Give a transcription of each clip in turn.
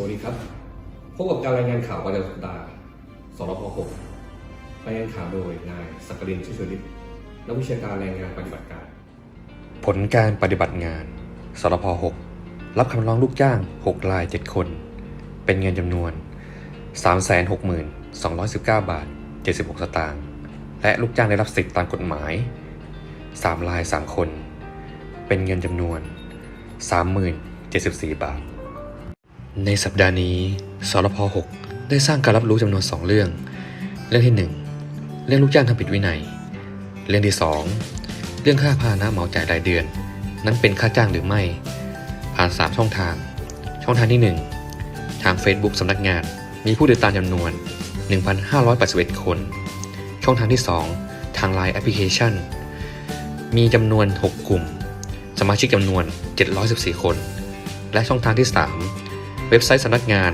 สวัสดีครับ พบกับการรายงานข่าวประจำสัปดาห์สรพ6รายงานข่าวโดยนายสักกรินชื่อชลิตนักวิชาการแรงงานปฏิบัติการ ผลการปฏิบัติงานสรพ6รับคำร้องลูกจ้าง 6 ราย 7 คน เป็นเงินจำนวน 362,219 บาท 76 สตางค์ และลูกจ้างได้รับสิทธิตามกฎหมาย 3 ราย 3 คน เป็นเงินจำนวน 30,074 บาท ในสัปดาห์นี้สรพ6ได้สร้างการรับรู้จำนวน 2 เรื่อง เรื่องที่ 1 เรื่องลูกจ้างทำผิดวินัย เรื่องที่ 2 เรื่องค่าพาหนะเหมาจ่ายรายเดือน นั้นเป็นค่าจ้างหรือไม่ ผ่าน 3 ช่องทาง ช่องทางที่ 1 ทาง Facebook สำนักงานมีผู้ติดตามจำนวน 1,581 คน ช่องทางที่ 2 ทาง Line แอปพลิเคชันมีจำนวน 6 กลุ่ม สมาชิกจำนวน 714 คน และช่องทางที่ 3 เว็บไซต์สำนักงาน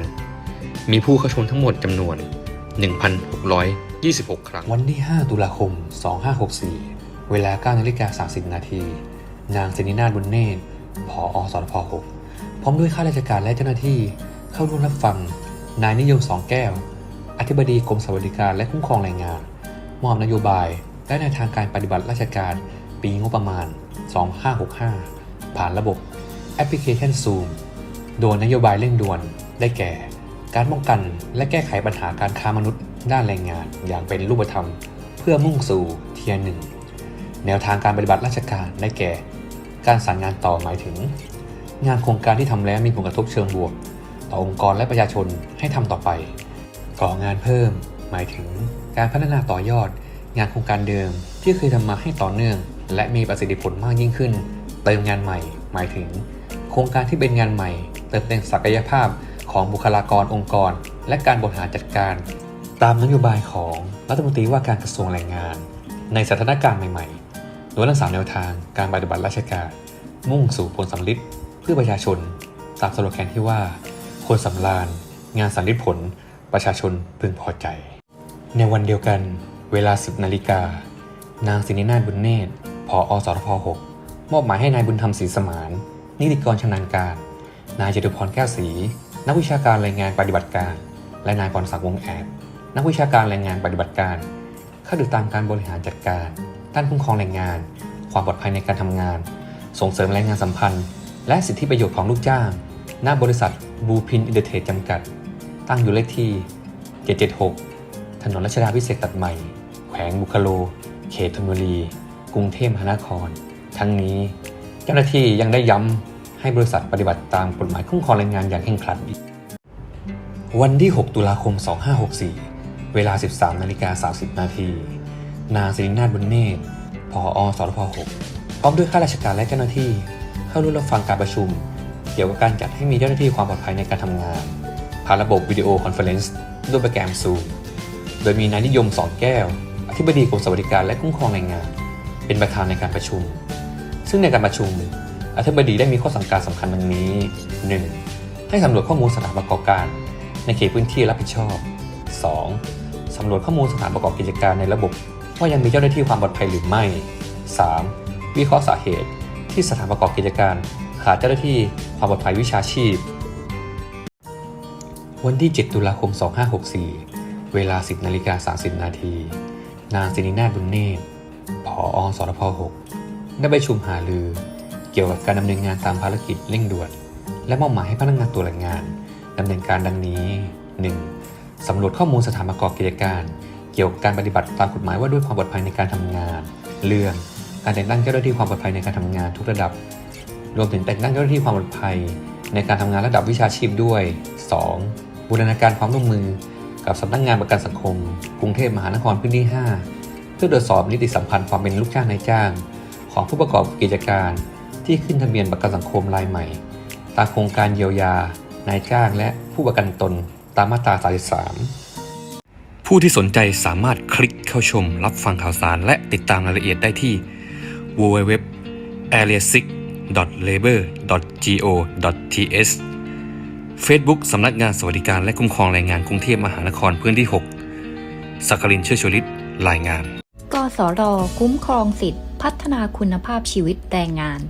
มีผู้เข้าชมทั้งหมดจำนวน 1,626 ครั้ง วันที่ 5 ตุลาคม 2564 เวลา9นาฬิกา30 นาที นางสินินาบุญเนตรผออสรพ6พร้อมด้วยข้าราชการและเจ้าหน้าที่เข้าร่วมรับฟัง นายนิยมสองแก้ว อธิบดีกรมสวัสดิการและคุ้มครองแรงงาน มอบนโยบายและแนวทางการปฏิบัติราชการปีงบประมาณ 2565 ผ่านระบบแอปพลิเคชัน Zoom โดยนโยบายเร่งด่วนได้แก่ การป้องกันและแก้ไขปัญหาการค้ามนุษย์ด้านแรงงานอย่างเป็นรูปธรรม เพื่อมุ่งสู่เทียหนึ่งแนวทางการปฏิบัติราชการได้แก่ การสั่งงานต่อหมายถึง งานโครงการที่ทำแล้วมีผลกระทบเชิงบวก ต่อองค์กรและประชาชนให้ทำต่อไป ก่องานเพิ่ม หมายถึง การพัฒนาต่อยอด งานโครงการเดิมที่เคยทำมาให้ต่อเนื่อง และมีประสิทธิผลมากยิ่งขึ้น เติมงานใหม่ หมายถึง โครงการที่เป็นงานใหม่ ติมเต็มศักยภาพของบุคลากรองค์กร และการบริหารจัดการ ตามนโยบายของรัฐมนตรีว่าการกระทรวงแรงงาน ในสถานการณ์ใหม่ๆโดยทั้งสามแนวทางการปฏิบัติราชการ มุ่งสู่ผลสำลิดเพื่อประชาชน ตามสโลแกนที่ว่า คนสำราญ งานสำลิดผล ประชาชนพึงพอใจ ในวันเดียวกัน เวลา 10นาฬิกา นางสินินาบุญเนตรผออสรพ6มอบหมายให้นายบุญธรรมศรีสมาน นิติกรชำนาญการ นายจตุพรแก้วศรีนักวิชาการรายงานปฏิบัติการ และนายพรศักดิ์วงแอบนักวิชาการแรายงานปฏิบัติการเข้าติดตามการบริหารจัดการ ด้านคุ้มครองแรงงาน ความปลอดภัยในการทำงาน ส่งเสริมแรงงานสัมพันธ์ และสิทธิประโยชน์ของลูกจ้างณบริษัทบูพินอินเตอร์เทรดจำกัด ตั้งอยู่เลขที่ 776 ถนนรัชดาพิเศษตัดใหม่ แขวงบุคโล เขตธนบุรี กรุงเทพมหานคร ทั้งนี้เจ้าหน้าที่ยังได้ย้ำ ให้บริษัทปฏิบัติตามกฎหมายคุ้มครองแรงงานอย่างเคร่งครัด วันที่ 6 ตุลาคม 2564 เวลา 13นาฬิกา30 นาที นาสิรินาถบุญเนตรผอสรพ6พร้อมด้วยข้าราชการและเจ้าหน้าที่ เข้าร่วมรับฟังการประชุม เกี่ยวกับการจัดให้มีเจ้าหน้าที่ความปลอดภัยในการทำงาน ผ่านระบบวิดีโอคอนเฟอเรนซ์ด้วยโปรแกรม Zoom โดยมีนายนิยมสอนแก้ว อธิบดีกรมสวัสดิการและคุ้มครองแรงงาน เป็นประธานในการประชุม ซึ่งในการประชุม อธิบดีได้มีข้อสั่งการสำคัญดังนี้ 1. ให้สำรวจข้อมูลสถานประกอบการ ในเขตพื้นที่รับผิดชอบ 2. สำรวจข้อมูลสถานประกอบกิจการในระบบ ว่ายังมีเจ้าหน้าที่ความปลอดภัยหรือไม่ 3. วิเคราะห์สาเหตุที่สถานประกอบกิจการขาดเจ้าหน้าที่ความปลอดภัยวิชาชีพ วันที่ 7 ตุลาคม 2564 เวลา 10นาฬิกา30 นาที นางสินินาถบุญเนตรผออสรพ 6 ได้ไปชุมหาลือ เกี่ยวกับการดำเนินงานตามภารกิจเร่งด่วน และมอบหมายให้พนักงานตัวแรงงานดำเนินการดังนี้ 1. สำรวจข้อมูลสถานประกอบกิจการ เกี่ยวกับการปฏิบัติตามกฎหมายว่าด้วยความปลอดภัยในการทำงาน เรื่องการแต่งตั้งเจ้าหน้าที่ความปลอดภัยในการทำงานทุกระดับ รวมถึงแต่งตั้งเจ้าหน้าที่ความปลอดภัย ในการทำงานระดับวิชาชีพด้วย 2. บูรณาการความร่วมมือ กับสำนักงานประกันสังคม กรุงเทพมหานครพื้นที่ 5 เพื่อตรวจสอบนิติสัมพันธ์ความเป็นลูกจ้างนายจ้าง ของผู้ประกอบกิจการ ที่ขึ้นทะเบียนประกันสังคมรายใหม่ ตามโครงการเยียวยา นายจ้างและผู้ประกันตนตามมาตรา 33 ผู้ที่สนใจสามารถคลิกเข้าชมรับฟังข่าวสารและติดตามรายละเอียดได้ที่ www area 6 labor go th Facebook สำนักงานสวัสดิการและคุ้มครองแรงงานกรุงเทพมหานครพื้นที่ 6สักกรินเชื่อชลิตรายงาน กสร คุ้มครองสิทธิพัฒนาคุณภาพชีวิตแรงงาน